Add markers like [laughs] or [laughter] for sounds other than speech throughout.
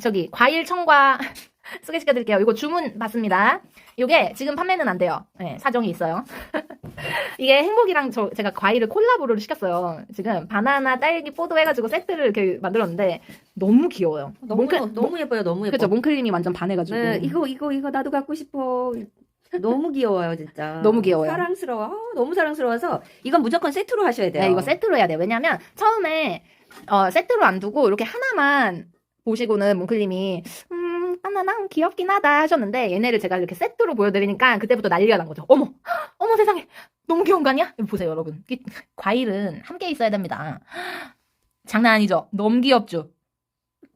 저기 과일 청과 [laughs] 소개시켜 드릴게요. 이거 주문 받습니다. 이게 지금 판매는 안 돼요. 네, 사정이 있어요. [laughs] 이게 행복이랑 저 제가 과일을 콜라보를 시켰어요. 지금 바나나, 딸기, 포도 해가지고 세트를 이렇게 만들었는데 너무 귀여워요. 너무 몽클- 너무 예뻐요. 너무 예뻐. 그렇죠. 몽클님이 완전 반해가지고. 네, 이거 이거 이거 나도 갖고 싶어. 너무 귀여워요, 진짜. [laughs] 너무 귀여워요. 사랑스러워. 아, 너무 사랑스러워서 이건 무조건 세트로 하셔야 돼요. 네, 이거 세트로 해야 돼요. 왜냐면 처음에 어, 세트로 안 두고 이렇게 하나만 보시고는 몽클님이 음 바나나 귀엽긴 하다 하셨는데 얘네를 제가 이렇게 세트로 보여드리니까 그때부터 난리가 난 거죠. 어머, 어머 세상에 너무 귀여운 거 아니야? 보세요, 여러분. 이 과일은 함께 있어야 됩니다. [gasps] 장난 아니죠? 너무 귀엽죠?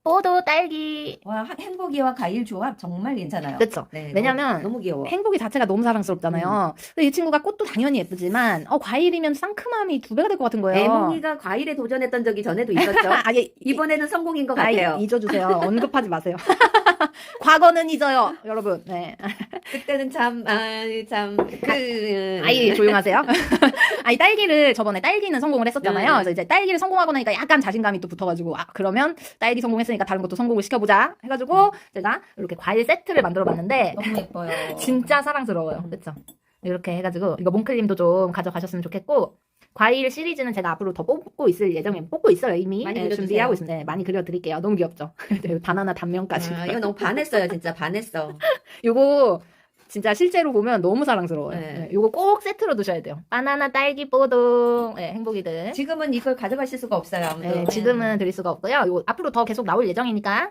포도, 딸기. 와, 하- 행복이와 과일 조합 정말 괜찮아요. 그렇죠. 네, 왜냐면 너무, 너무 귀여워. 행복이 자체가 너무 사랑스럽잖아요. 근데 이 친구가 꽃도 당연히 예쁘지만 어 과일이면 상큼함이 두 배가 될 것 같은 거예요. 애몽이가 과일에 도전했던 적이 전에도 있었죠. [laughs] 아예 이번에는 성공인 것 아이, 같아요. 잊어주세요. 언급하지 마세요. [laughs] [laughs] 과거는 잊어요, 여러분. 네. 그때는 참, 아, 참, 그, 아이 조용하세요. [laughs] 아이 딸기를 저번에 딸기는 성공을 했었잖아요. 네. 그래서 이제 딸기를 성공하고 나니까 약간 자신감이 또 붙어가지고 아 그러면 딸기 성공했으니까 다른 것도 성공을 시켜보자 해가지고 제가 이렇게 과일 세트를 만들어 봤는데 너무 예뻐요. [laughs] 진짜 사랑스러워요. 음. 그렇죠? 이렇게 해가지고 이거 몽클님도 좀 가져가셨으면 좋겠고 과일 시리즈는 제가 앞으로 더 뽑고 있을 예정에 뽑고 있어요 이미 많이 네, 그려주세요. 준비하고 있습니다. 네, 많이 그려드릴게요. 너무 귀엽죠? [laughs] 바나나 단면까지. 아, 이거 너무 반했어요, 진짜 반했어. [laughs] 요거 진짜 실제로 보면 너무 사랑스러워요. 네. 네, 요거 꼭 세트로 두셔야 돼요. 바나나, 딸기, 뽀동, 네, 행복이들. 지금은 이걸 가져가실 수가 없어요. 아무도. 네, 지금은 드릴 수가 없고요. 요 앞으로 더 계속 나올 예정이니까